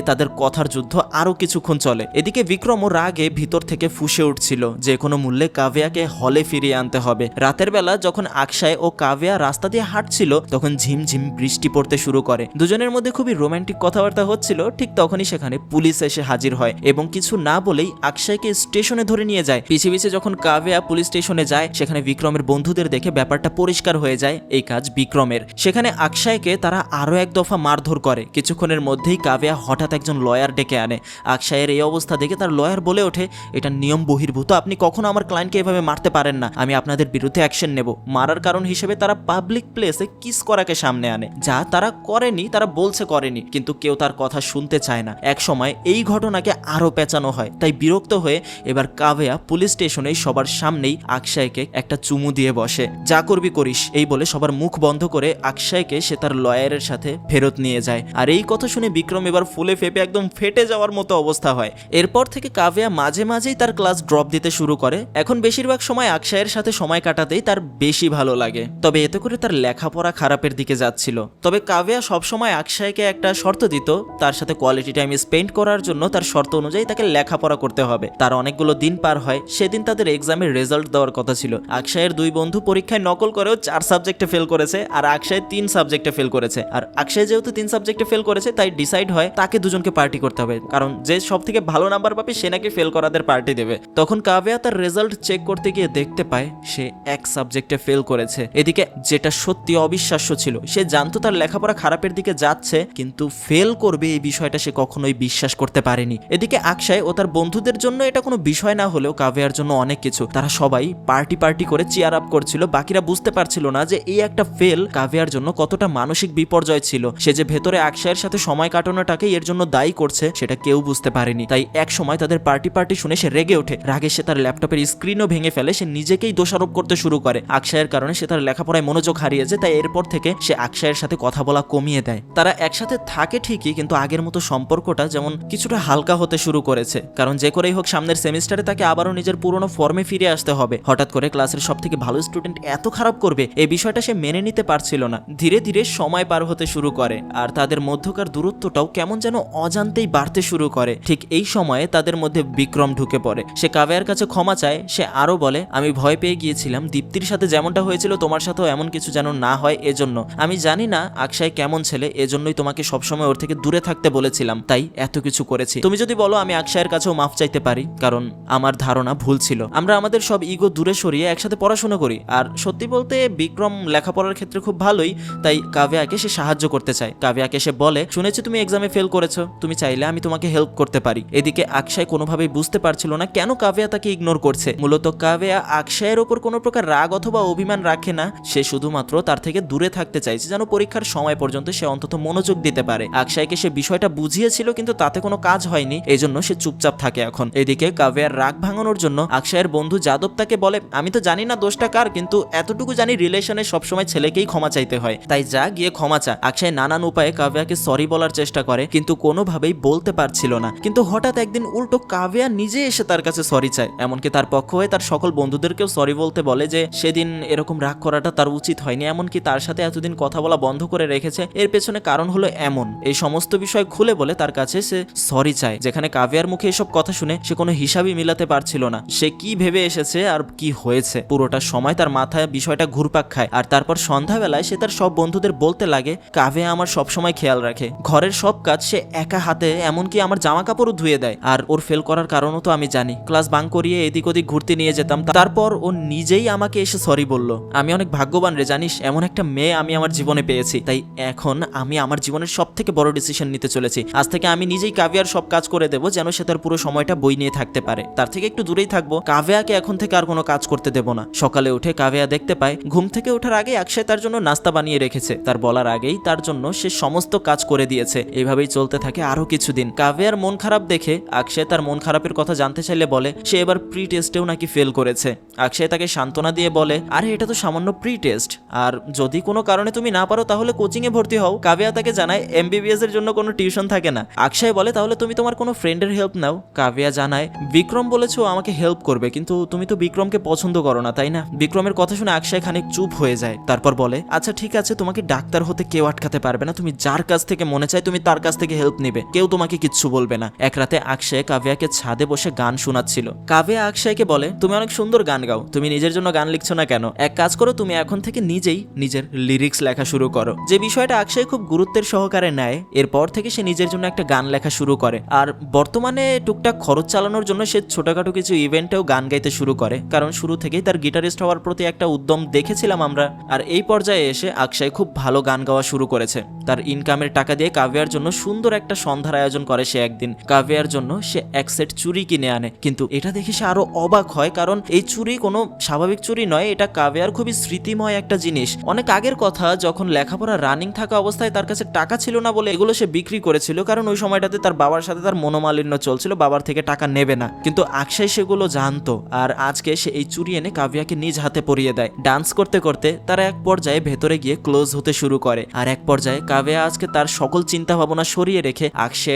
তাদের কথার যুদ্ধ আরও কিছুক্ষণ চলে। এদিকে বিক্রমও রাগে ভিতর থেকে ফুসে উঠছিল যে কোনো মূল্যে কাভিয়াকে হলে ফিরিয়ে আনতে হবে। রাতের বেলা যখন আকশায় ও কাভিয়া রাস্তা দিয়ে হাঁটছিল, তখন ঝিমঝিম বৃষ্টি পড়তে শুরু করে। দুজনের মধ্যে খুবই রোমান্টিক কথাবার্তা হচ্ছিল, ঠিক তখনই সেখানে পুলিশ এসে হাজির হয় এবং কিছু না বলেই আকশাইকে স্টেশনে ধরে নিয়ে যায়। পিছিয়ে পিছিয়ে যখন কাভিয়া পুলিশ স্টেশনে যায়, সেখানে বিক্রমের বন্ধুদের দেখে ব্যাপারটা পরিষ্কার হয়ে যায় এই কাজ বিক্রমের। সেখানে আকশাইকে তারা আরও এক দফা মারধর করে। কিছুক্ষণের মধ্যেই কাভিয়া হঠাৎ একজন লয়ার ডেকে আনে। আকশায়ের এই অবস্থা দেখে তার লয়ার বলে ওঠে, এটা নিয়ম বহির্ভূত, আপনি কখনো আমার ক্লায়েন্টকে এভাবে মারতে পারেন না। আমি আপনাদের বিরুদ্ধে অ্যাকশন নেব। মারার কারণ হিসেবে তারা পাবলিক প্লেসে কিস করাকে সামনে আনে। যা তারা করেনি, তারা বলছে করেনি, কিন্তু কেউ তার কথা শুনতে চায় না। এক সময় এই ঘটনাকে আরও পেঁচানো হয়, তাই বিরক্ত হয়ে এবার কাভেয়া পুলিশ স্টেশনে সবার সামনেই আকশাইকে একটা চুমু দিয়ে বসে। যা করবি করিস। এই বলে সবার মুখ বন্ধ করে আকশাইকে সে তার লয়ারের সাথে ফেরত নিয়ে যায়। আর এই কথা শুনে বিক্রম এবার ফুলে ফেপে একদম ফেটে যাওয়ার মতো অবস্থা হয়। এরপর থেকে কাভিয়া মাঝে মাঝেই তার ক্লাস ড্রপ দিতে শুরু করে। এখন বেশিরভাগ সময় আকশায়ের সাথে সময় কাটাতেই তার বেশি ভালো লাগে। তবে এতে করে তার লেখাপড়া খারাপের দিকে যাচ্ছিল। তবে কাভিয়া সবসময় আকশায়কে একটা শর্ত দিত, তার সাথে কোয়ালিটি টাইম স্পেন্ড করার জন্য তার শর্ত অনুযায়ী তাকে লেখাপড়া করতে হবে। তার অনেকগুলো দিন পার হয়, সেদিন তাদের এক্সামের রেজাল্ট দেওয়ার কথা ছিল। আকশায়ের দুই বন্ধু পরীক্ষায় নকল করেও চার সাবজেক্টে ফেল করেছে, আর আকশায় তিন সাবজেক্টে ফেল করেছে। আর আকশায় যেহেতু তিন সাবজেক্টে ফেল করেছে, তাই ডিসাইড হয় তাকে দুজনকে পার্টি করতে হবে। কারণ যে সব থেকে ভালো নাম্বার পাবে, সে নাকি ফেল করাদের পার্টি দেবে। তখন কাভিয়া তার রেজাল্ট চেক করতে গিয়ে দেখতে পায়, সে এক সাবজেক্টে ফেল করেছে। এদিকে যেটা সত্যি অবিশ্বাস্য ছিল, সে জানতো তার লেখাপড়া খারাপের দিকে যাচ্ছে, কিন্তু ফেল করবে এই বিষয়টা সে কখনোই বিশ্বাস করতে পারেনি। এদিকে আকশায় ও তার বন্ধুদের জন্য এটা কোনো বিষয় না হলেও কাভিয়ার জন্য অনেক কিছু। তারা সবাই পার্টি পার্টি করে চেয়ার আপ করছিল। বাকিরা বুঝতে পারছিল না যে এই একটা ফেল কাভিয়ার জন্য কতটা মানসিক বিপর্যয় ছিল। সে যে ভেতরে আকশায়ের সাথে সময় কাটানোটাকে এর জন্য দায়ী করছে সেটা কেউ বুঝতে পারেনি। তাই এক সময় তাদের পার্টি পার্টি শুনে সে রেগে ওঠে। রাগে সে তার ল্যাপটপের স্ক্রিনও ভেঙে ফেলে, সে নিজেকেই দোষারোপ করতে শুরু করে। আকশায়ের কারণে সে তার লেখাপড়ায় মনোযোগ হারিয়েছে তাই এরপর থেকে সে আকশায়ের সাথে কথা বলা কমিয়ে দেয়। তারা একসাথে থাকে ঠিকই, কিন্তু আগের মতো সম্পর্কটা যেমন কিছুটা হালকা হতে শুরু করেছে। কারণ যে করেই হোক, সামনের সেমিস্টারে তাকে আবারও নিজের পুরনো ফর্মে ফিরে আসতে হবে। হঠাৎ করে ক্লাসের সব থেকে ভালো স্টুডেন্ট এত খারাপ করবে এই বিষয়টা সে মেনে নিতে পারছিল না। ধীরে ধীরে সময় পার হতে শুরু করে, আর তাদের মধ্যকার দূরত্বটাও কেমন যেন অজান্তেই বাড়তে বাড়তে শুরু করে। ঠিক এই সময়ে তাদের মধ্যে বিক্রম ঢুকে পড়ে। সে কাব্যার কাছে ক্ষমা চায়। সে আরও বলে, আমি ভয় পেয়ে গিয়েছিলাম। দীপ্তির সাথে যেমনটা হয়েছিল, তোমার সাথেও এমন কিছু যেন না হয় এজন্য। আমি জানি না, আকশাই কেমন ছেলে, এজন্যই তোমাকে সবসময় ওর থেকে দূরে থাকতে বলেছিলাম। তাই এত কিছু করেছি। তুমি যদি বলো, আমি আকশায়ের কাছেও মাফ চাইতে পারি, কারণ আমার ধারণা ভুল ছিল। আমরা আমাদের সব ইগো দূরে সরিয়ে একসাথে পড়াশোনা করি। আর সত্যি বলতে, বিক্রম লেখাপড়ার ক্ষেত্রে খুব ভালোই। তাই কাব্যাকে সে সাহায্য করতে চায়। কাব্যাকে সে বলে, শুনেছি তুমি এক্সামে ফেল করেছ। তুমি চাইলে আমি তোমাকে হেল্প করতে পারি। এদিকে আকশাই কোনোভাবেই বুঝতে পারছিল না কেন কাব্যা তাকে ইগনোর করছে। মূলত কাব্যা আকশায়ের ওপর কোনো প্রকার রাগ অথবা অভিমান রাখে না। সে শুধুমাত্র তার থেকে দূরে থাকতে চাইছে যেন পরীক্ষার সময় পর্যন্ত সে অন্তত মনোযোগ দিতে পারে। আকশাইকে সে বিষয়টা বুঝিয়েছিল কিন্তু তাতে কোনো কাজ হয়নি। এই জন্য সে চুপচাপ থাকে এখন। এদিকে কাব্যার রাগ ভাঙানোর জন্য আকশায়ের বন্ধু যাদব তাকে বলে, আমি তো জানি না দোষটা কার, কিন্তু এতটুকু জানি রিলেশনে সবসময় ছেলেকেই ক্ষমা চাইতে হয়। তাই যা গিয়ে ক্ষমা চা। আকশায় নানান উপায়ে কাব্যাকে সরি বলার চেষ্টা করে, কিন্তু কোনোভাবেই বলতে পারছিল না। কিন্তু হঠাৎ একদিন উল্টো কাব্যা নিজে এসে তার কাছে সরি চায়। এমনকি তার পক্ষ হয়ে তার সকল বন্ধুদেরকেও সরি বলতে বলে যে, সেদিন এরকম রাগ করাটা তার উচিত হয়নি। এমনকি তার সাথে এতদিন কথা বলা বন্ধ করে রেখেছে। এর পেছনে কারণ হলো এমন। এই সমস্ত বিষয় খুলে বলে তার কাছে সে সরি চায়। যেখানে কাব্যার মুখে এসব কথা শুনে সে কোনো হিসাবই মিলাতে পারছিল না। সে কি ভেবে এসেছে আর কি হয়েছে? পুরোটা সময় তার মাথায় বিষয়টা ঘুরপাক খায়। আর তারপর সন্ধ্যাবেলায় সে তার সব বন্ধুদের বলতে লাগে, কাব্যা আমার সবসময় খেয়াল রাখে। ঘরের সব কাজ সে একা হাতে এমনকি আমার জামা কাপড়ও ধুয়ে দেয়। আর ওর ফেল করার কারণও তো আমি জানি। ক্লাস বাং করিয়ে এদিক ওদিক ঘুরতে নিয়ে যেতাম। তারপর ও নিজেই আমাকে এসে সরি বলল। আমি অনেক ভাগ্যবান রে, জানিস? এমন একটা মেয়ে আমি আমার জীবনে পেয়েছি। তাই এখন আমি আমার জীবনের সব থেকে বড় ডিসিশন নিতে চলেছি। আজ থেকে আমি নিজেই কাভিয়ার সব কাজ করে দেবো যেন সে তার পুরো সময়টা বই নিয়ে থাকতে পারে। তার থেকে একটু দূরেই থাকব। কাভিয়াকে এখন থেকে আর কোনো কাজ করতে দেবো না। সকালে উঠে কাভিয়া দেখতে পায়, ঘুম থেকে ওঠার আগে আকশায় তার জন্য নাস্তা বানিয়ে রেখেছে। তার বলার আগেই তার জন্য সে সমস্ত কাজ করে দিয়েছে। এভাবেই চলতে থাকে আরও কিছুদিন। কাভিয়ার মন খারাপ দেখে আকশায় তার মন খারাপের কথা জানতে চাইলে বলে, সে এবার প্রি টেস্টেও নাকি ফেল করেছে। আকশায় তাকে সান্ত্বনা দিয়ে বলে, আরে, এটা তো সামান্য প্রি টেস্ট আর যদি কোনো কারণে তুমি না পারো, তাহলে কোচিংয়ে ভর্তি হও। কাভিয়া তাকে জানায়, এমবিবিএস এর জন্য কোনো টিউশন থাকে না। আকশায় বলে, তাহলে তুমি তোমার কোনো ফ্রেন্ডের হেল্প নাও। কাভিয়া জানায়, বিক্রম বলেছ আমাকে হেল্প করবে, কিন্তু তুমি তো বিক্রমকে পছন্দ করো না, তাই না? বিক্রমের কথা শুনে আকশায় খানিক চুপ হয়ে যায়। তারপর বলে আচ্ছা ঠিক আছে, তোমাকে ডাক্তার হতে কেউ আটকাতে পারবে না। তুমি যার কাছ থেকে মনে চায়, তুমি তার কাছ থেকে হেল্প নিবে। কেউ তোমাকে কিচ্ছু বলবে না। এক রাতে আকশায় কাভিয়াকে ছাদে বসে গান শোনাচ্ছিল। কাভিয়া আকশায়কে বলে, তুমি অনেক সুন্দর গান গাও। তুমি নিজের জন্য গান লিখছো না কেন? এক কাজ করো, তুমি এখন থেকে নিজেই নিজের লিরিক্স লেখা শুরু করো। যে বিষয়টা আকশায় খুব গুরুত্বের সহকারে নেয়, এরপর থেকে সে নিজের জন্য একটা গান লেখা শুরু করে। আর বর্তমানে টুকটাক খরচ চালানোর জন্য সে ছোটখাটো কিছু ইভেন্টেও গান গাইতে শুরু করে। কারণ শুরু থেকেই তার গিটারিস্ট হওয়ার প্রতি একটা উদ্যম দেখেছিলাম আমরা। আর এই পর্যায়ে এসে আকশায় খুব ভালো গান গাওয়া শুরু করেছে। তার ইনকামের টাকা দিয়ে কাভিয়ার জন্য সুন্দর একটা সন্ধ্যার আয়োজন করে সে একদিন কাভিয়ার জন্য সে এক সেট চুরি কিনে আনে। কিন্তু এটা দেখে সে আরও অবাক হয়, কারণ এই চুরি কোনো স্বাভাবিক চুরি নয়, এটা কাভিয়ার খুবই স্মৃতিময় একটা জিনিস। অনেক আগের কথা, যখন লেখাপড়া রানিং থাকা অবস্থায় তার কাছে টাকা ছিল না বলে এগুলো সে বিক্রি করেছিল, কারণ ওই সময়টাতে তার বাবার সাথে তার মনোমালিন্য চলছিল, বাবার থেকে টাকা নেবে না। কিন্তু আকশাই সেগুলো জানতো, আর আজকে সে এই চুরি এনে কাভিয়াকে নিজ হাতে পরিয়ে দেয়। ডান্স করতে করতে তারা এক পর্যায়ে ভেতরে গিয়ে ক্লোজ হতে শুরু করে, আর এক পর্যায়ে কাভিয়া আজকে তার সকল চিন্তা ভাবনা সরিয়ে রেখে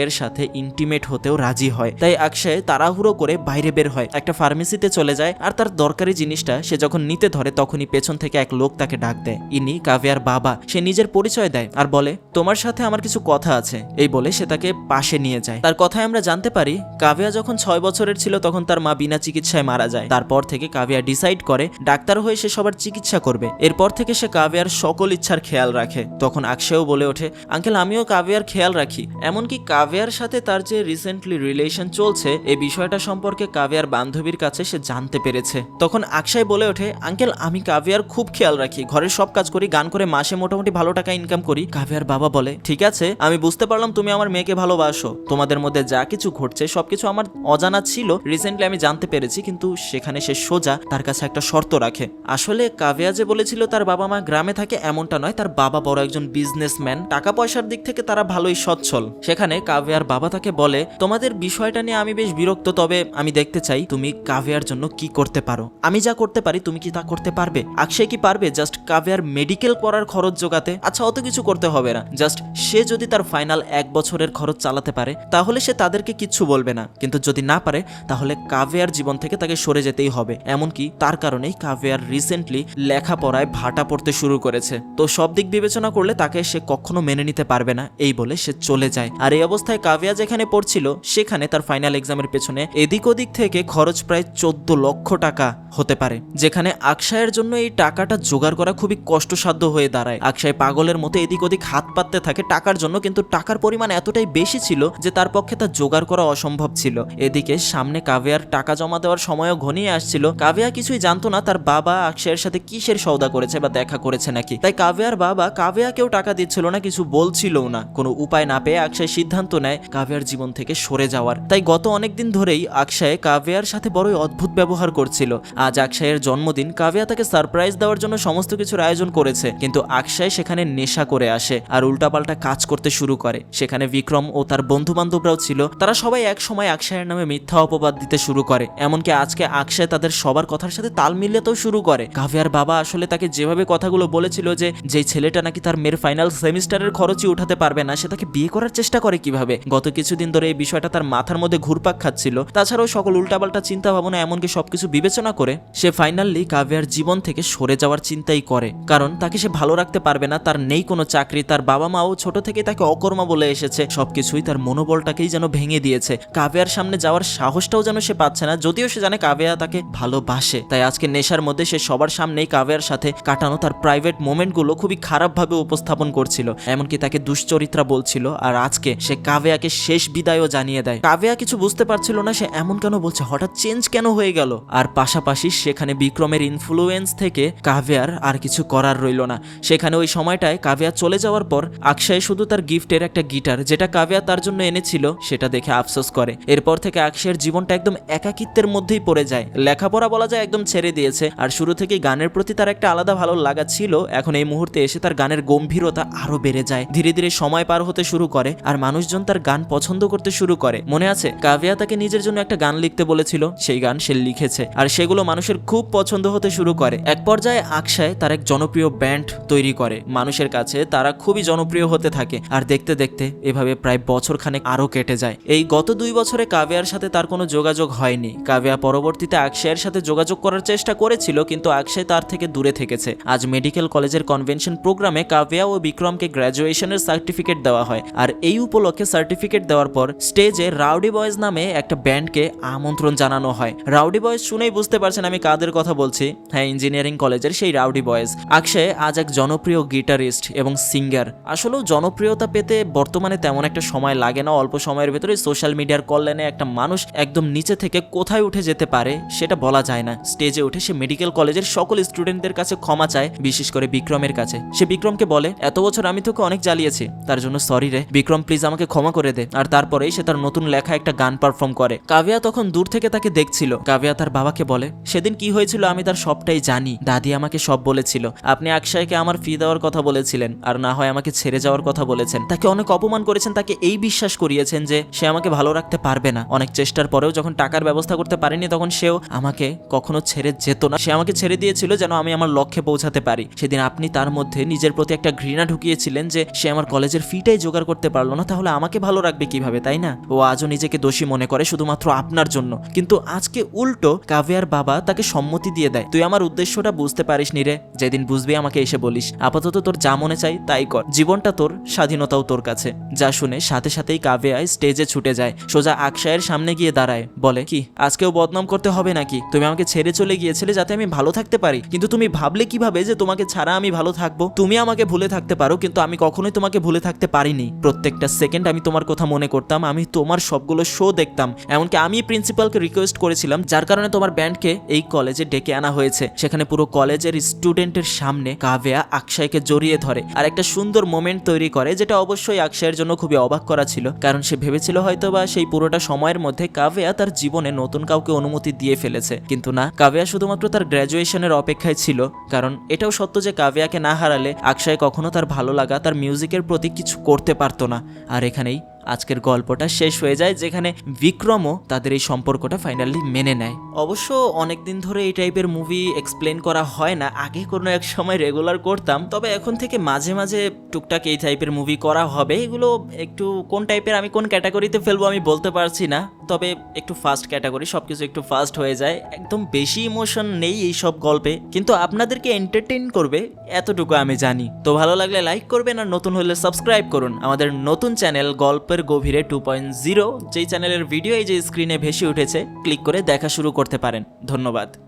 আকশায়ের সাথে ইন্টিমেট হতেও রাজি হয়। তাই আকশায় তাড়াহুড়ো করে বাইরে বের হয়। একটা ফার্মেসিতে চলে যায় আর তার দরকারি জিনিসটা সে যখন নিতে ধরে তখনই পেছন থেকে এক লোক তাকে ডাক দেয়। ইনি কাভিয়ার বাবা। সে নিজের পরিচয় দেয় আর বলে, তোমার সাথে আমার কিছু কথা আছে। এই বলে সে তাকে পাশে নিয়ে যায়। তার কথায় আমরা জানতে পারি, কাভিয়া যখন ছয় বছরের ছিল তখন তার মা বিনা চিকিৎসায় মারা যায়। তারপর থেকে কাভিয়া ডিসাইড করে, ডাক্তার হয়ে সে সবার চিকিৎসা করবে। এরপর থেকে সে কাভিয়ার সকল ইচ্ছার খেয়াল রাখে। তখন আকশেও বলে ওঠে, আঙ্কেল, আমিও কাভিয়ার খেয়াল রাখি। এমনকি কাভিয়ার সাথে তার যে রিসেন্টলি রিলেশন চলছে এই বিষয়টা সম্পর্কে কাভিয়ার বান্ধবীর কাছে সে জানতে পেরেছে। তখন আকশাই বলে ওঠে, আঙ্কেল, আমি কাভিয়ার খুব খেয়াল রাখি। ঘরের সব কাজ করি, গান করে মাসে মোটামুটি ভালো টাকা ইনকাম করি। কাভিয়ার বাবা বলে, ঠিক আছে, আমি বুঝতে পারলাম তুমি আমার মেয়েকে ভালোবাসো। তোমাদের মধ্যে যা কিছু ঘটছে, সবকিছু আমার অজানা ছিল। রিসেন্টলি আমি জানতে পেরেছি, কিন্তু সেখানে সে সোজা তার কাছে একটা শর্ত রাখে। আসলে কাভিয়া যে বলেছিল তার বাবা মা গ্রামে থাকে এমনটা নয়, তার বাবা বড় একজন বিজনেসম্যান টাকা পয়সার দিক থেকে তারা ভালোই সচ্ছল। সেখানে কাভিয়ার বাবা তাকে বলে, তোমাদের বিষয়টা নিয়ে আমি বেশ বিরক্ত, তবে আমি দেখতে চাই তুমি কাভিয়ার জন্য কি করতে পারো। আমি যা করতে পারি, তুমি কি তা করতে পারবে? আকশাই কি পারবে জাস্ট কাভিয়ার মেডিকেল করার খরচ জোগাতে? আচ্ছা অত কিছু করতে হবে না। জাস্ট সে যদি তার ফাইনাল এক বছরের খরচ চালাতে পারে, তাহলে সে তাদেরকে কিচ্ছু বলবে না। কিন্তু যদি না পারে, তাহলে কাভিয়ার জীবন থেকে তাকে সরে যেতেই হবে। এমনকি তার কারণেই কাভিয়ার রিসেন্টলি লেখাপড়ায় ভাটা পড়তে শুরু করেছে। তো সব দিক বিবেচনা করলে তাকে সে কখনো মেনে নিতে পারবে না। এই বলে সে চলে যায়। আর এই অবস্থায় অবস্থায় কাভিয়া যেখানে পড়ছিল, সেখানে তার ফাইনাল এক্সামের পেছনে এদিক ওদিক থেকে খরচ প্রায় চোদ্দ লক্ষ টাকা হতে পারে, যেখানে আকশায়ের জন্য এই টাকাটা জোগাড় করা খুবই কষ্টসাধ্য হয়ে দাঁড়ায়। আকশায় পাগলের মতো এদিক ওদিক হাত পাততে থাকে টাকার জন্য, কিন্তু টাকার পরিমাণ এতটাই বেশি ছিল যে তার পক্ষে তা জোগাড় করা অসম্ভব ছিল। এদিকে সামনে কাভিয়ার টাকা জমা দেওয়ার সময়ও ঘনিয়ে আসছিল। কাভিয়া কিছুই জানতো না তার বাবা আকশায়ের সাথে কিসের সৌদা করেছে বা দেখা করেছে নাকি। তাই কাভিয়ার বাবা কাভিয়াকেও টাকা দিচ্ছিল না, কিছু বলছিলও না। কোনো উপায় না পেয়ে আকশায় সিদ্ধান্ত নেয় কাভিয়ার জীবন থেকে সরে যাওয়ার। তাই গত অনেকদিন ধরেই আকশায় কাভিয়ার সাথে বড়ই অদ্ভুত ব্যবহার করছিল। আজ আকশায়ের জন্মদিন, কাভিয়া তাকে সারপ্রাইজ দেওয়ার জন্য সমস্ত কিছুর আয়োজন করেছে, কিন্তু আকশায় সেখানে নেশা করে আসে আর উল্টাপাল্টা কাজ করতে শুরু করে। সেখানে বিক্রম ও তার বন্ধু বান্ধবরাও ছিল। তারা সবাই এক সময় আকশায়ের নামে মিথ্যা অপবাদ দিতে শুরু করে। এমনকি আজকে আকশায় তাদের সবার কথার সাথে তাল মিলিয়েতেও শুরু করে। কাভিয়ার বাবা আসলে তাকে যেভাবে কথাগুলো বলেছিল যে যে ছেলেটা নাকি তার মেয়ের ফাইনাল সেমিস্টারের খরচই উঠাতে পারবে না, সে তাকে বিয়ে করার চেষ্টা করে কীভাবে? গত কিছুদিন ধরে এই বিষয়টা তার মাথার মধ্যে ঘুরপাক খাচ্ছিল। তাছাড়াও সকল উল্টাপাল্টা চিন্তা ভাবনা এমনকি সবকিছু বিবেচনা করে সে ফাইনালি কাভিয়ার জীবন থেকে সরে যাওয়ার চিন্তাই করে। কারণ তাকে সে ভালো রাখতে পারবে না, তার নেই কোনো চাকরি, তার বাবা মাও ছোট থেকে তাকে অকর্মা বলে এসেছে। সবকিছুই তার মনোবলটাকেই যেন ভেঙে দিয়েছে। কাভিয়ার সামনে যাওয়ার সাহসটাও যেন সে পাচ্ছে না, যদিও সে জানে কাভিয়া তাকে ভালোবাসে। তাই আজকে নেশার মধ্যে সে সবার সামনেই কাভিয়ার সাথে কাটানো তার প্রাইভেট মোমেন্টগুলো খুবই খারাপভাবে উপস্থাপন করছিল। এমনকি তাকে দুশ্চরিত্রা বলছিল, আর আজকে সে কাভিয়াকে শেষ বিদায়ও জানিয়ে দেয়। কাভিয়া কিছু বুঝতে পারছিল না সে এমন কেন বলছে, হঠাৎ চেঞ্জ কেন হয়ে গেল? আর পাশাপাশি সেখানে বিক্রমের ইনফ্লুয়েন্স থেকে কাভিয়ার আর কিছু করার রইল না। সেখানে ওই সময়টায় কাভিয়া চলে যাওয়ার পর আকশায় শুধু তার গিফটের একটা গিটার, যেটা কাভিয়া তার জন্য এনেছিল, সেটা দেখে আফসোস করে। এরপর থেকে আকশায়ের জীবনটা একদম একাকিত্বের মধ্যেই পড়ে যায়। লেখাপড়া বলা যায় একদম ছেড়ে দিয়েছে, আর শুরু থেকেই গানের প্রতি তার একটা আলাদা ভালো লাগা ছিল। এখন এই মুহূর্তে এসে তার গানের গম্ভীরতা আরও বেড়ে যায়। ধীরে ধীরে সময় পার হতে শুরু করে, আর মানুষজন তার গান পছন্দ করতে শুরু করে। মনে আছে, কাভিয়া তাকে নিজের জন্য একটা গান লিখতে বলেছিল, সেই গান সে লিখেছে। আর সেগুলো মানুষের খুব পছন্দ হতে শুরু করে। এক পর্যায়ে আকশায় তার এক জনপ্রিয় ব্যান্ড তৈরি করে। মানুষের কাছে তারা খুবই জনপ্রিয় হতে থাকে। আর দেখতে দেখতে এভাবে প্রায় বছর খানেক আরও কেটে যায়। এই গত দুই বছরে কাভিয়ার সাথে তার কোনো যোগাযোগ হয়নি। কাভিয়া পরবর্তীতে আকশায়ের সাথে যোগাযোগ করার চেষ্টা করেছিল, কিন্তু আকশায় তার থেকে দূরে থেকেছে। আজ মেডিকেল কলেজের কনভেনশন প্রোগ্রামে কাভিয়া ও বিক্রমকে গ্র্যাজুয়েশনের সার্টিফিকেট দেওয়া হয়। আর এই উপলক্ষে সার্টিফিকেট দেওয়ার পর স্টেজে রাউডি বয়েজ নামে একটা ব্যান্ডকে আমন্ত্রণ জানানো হয়। রাউডি বয়েজ শুনেই বুঝতে পারছেন আমি কাদের কথা বলছি। হ্যাঁ ইঞ্জিনিয়ারিং কলেজের সেই রাউডি বয়েজ আকশায় আজ এক জনপ্রিয় গিটারিস্ট এবং সিঙ্গার আসলেও জনপ্রিয়তা পেতে বর্তমানে তেমন একটা সময় লাগে না। অল্প সময়ের ভেতরে সোশ্যাল মিডিয়ার কল্যাণে একটা মানুষ একদম নিচে থেকে কোথায় উঠে যেতে পারে সেটা বলা যায় না। স্টেজে উঠে সে মেডিকেল কলেজের সকল স্টুডেন্টদের কাছে ক্ষমা চায়, বিশেষ করে বিক্রমের কাছে। সে বিক্রমকে বলে, এত বছর আমি তোকে অনেক জ্বালিয়েছি। তার জন্য সরি রে। বিক্রম প্লিজ আমাকে ক্ষমা করে দে। আর তারপরেই সে তার নতুন লেখা একটা গান পারফর্ম করে। কাভিয়া তখন দূর থেকে তাকে দেখছিল। কাভিয়া তার বাবাকে বলে, সেদিন কি হয়েছিল আমি তার সবটাই জানি। দাদি আমাকে সব বলেছিল। আপনি আকশাইকে আমার ফি দেওয়ার কথা বলেছিলেন। আর না হয় আমাকে ছেড়ে যাওয়ার কথা বলেছেন। তাকে অনেক অপমান করেছেন। তাকে এই বিশ্বাস করিয়েছেন যে সে আমাকে ভালো রাখতে পারবে না। অনেক চেষ্টার পরেও যখন টাকার ব্যবস্থা করতে পারেনি, তখন সেও আমাকে কখনো ছেড়ে যেত না। সে আমাকে ছেড়ে দিয়েছিল যেন আমি আমার লক্ষ্যে পৌঁছাতে পারি। সেদিন আপনি তার মধ্যে নিজের প্রতি একটা ঘৃণা ঢুকিয়েছিলেন যে সে আমার কলেজের ফিটাই জোগাড় করতে পারল না। তাহলে আমাকে ভালো রাখবে কীভাবে, তাই না? ও আজও নিজেকে দোষী মনে করে শুধুমাত্র আপনার জন্য। কিন্তু আজকে উল্টো কাভিয়ার বাবা তাকে সম্মতি দিয়ে দেয়। তুই আমার উদ্দেশ্যটা বুঝতে পারিস নি রে। যেদিন বুঝবি আমাকে এসে বলিস। আপাতত তোর যা মনে চাই তাই কর। জীবনটা তোর, স্বাধীনতাও তোর কাছে। যা শুনে সাথে সাথেই কাভিয়ায় স্টেজে ছুটে যায়। সোজা আকশায়ের সামনে গিয়ে দাঁড়ায়। বলে, কি, আজকেও বদনাম করতে হবে নাকি? তুমি আমাকে ছেড়ে চলে গিয়েছিলে যাতে আমি ভালো থাকতে পারি। কিন্তু তুমি ভাবলে কীভাবে যে তোমাকে ছাড়া আমি ভালো থাকব? তুমি আমাকে ভুলে থাকতে পারো, কিন্তু আমি কখনোই তোমাকে ভুলে থাকতে পারিনি। প্রত্যেকটা সেকেন্ড আমি তোমার কথা মনে করতাম, আমি তোমার সবগুলো শো দেখতাম। এমনকি আমি প্রিন্সিপালকে রিকোয়েস্ট করেছিলাম, যার কারণে তোমার ব্যান্ডকে এই কলেজে ডেকে আনা হয়েছে। সেখানে পুরো কলেজের স্টুডেন্টের সামনে কাভিয়া আকশাইকে জড়িয়ে ধরে আর একটা সুন্দর মোমেন্ট তৈরি করে, যেটা অবশ্যই আকশাইয়ের জন্য খুবই অবাক করা ছিল। কারণ সে ভেবেছিল হয়তো বা সেই পুরোটা সময়ের মধ্যে কাভিয়া তার জীবনে নতুন কাউকে অনুমতি দিয়ে ফেলেছে। কিন্তু না কাভিয়া শুধুমাত্র তার গ্র্যাজুয়েশনের অপেক্ষায় ছিল। কারণ এটাও সত্য যে কাভিয়াকে না হারালে, আকশাই কখনো তার ভালো লাগা, তার মিউজিকের প্রতি কিছু করতে পারতো না। আর ấy আজকের গল্পটা শেষ হয়ে যায় যেখানে বিক্রমও তাদের এই সম্পর্কটা ফাইনালি মেনে নেয়। অবশ্য অনেক দিন ধরে এই টাইপের মুভি এক্সপ্লেন করা হয় না, আগে কোনো এক সময় রেগুলার করতাম, তবে এখন থেকে মাঝে মাঝে টুকটাক এই টাইপের মুভি করা হবে, এগুলো একটু কোন টাইপের আমি কোন ক্যাটাগরিতে ফেলব আমি বলতে পারছি না, তবে একটু ফাস্ট ক্যাটাগরি সব কিছু একটু ফাস্ট হয়ে যায়, একদম বেশি ইমোশন নেই এই সব গল্পে, কিন্তু আপনাদেরকে এন্টারটেইন করবে এতটুকু আমি জানি। তো ভালো লাগলে লাইক করবেন আর নতুন হলে সাবস্ক্রাইব করুন, আমাদের নতুন চ্যানেল গল্প গল্পের গভীরে টু পয়েন্ট জিরো, যেই চ্যানেলের ভিডিও এই যে স্ক্রিনে ভেসে উঠেছে, ক্লিক করে দেখা শুরু করতে পারেন। ধন্যবাদ।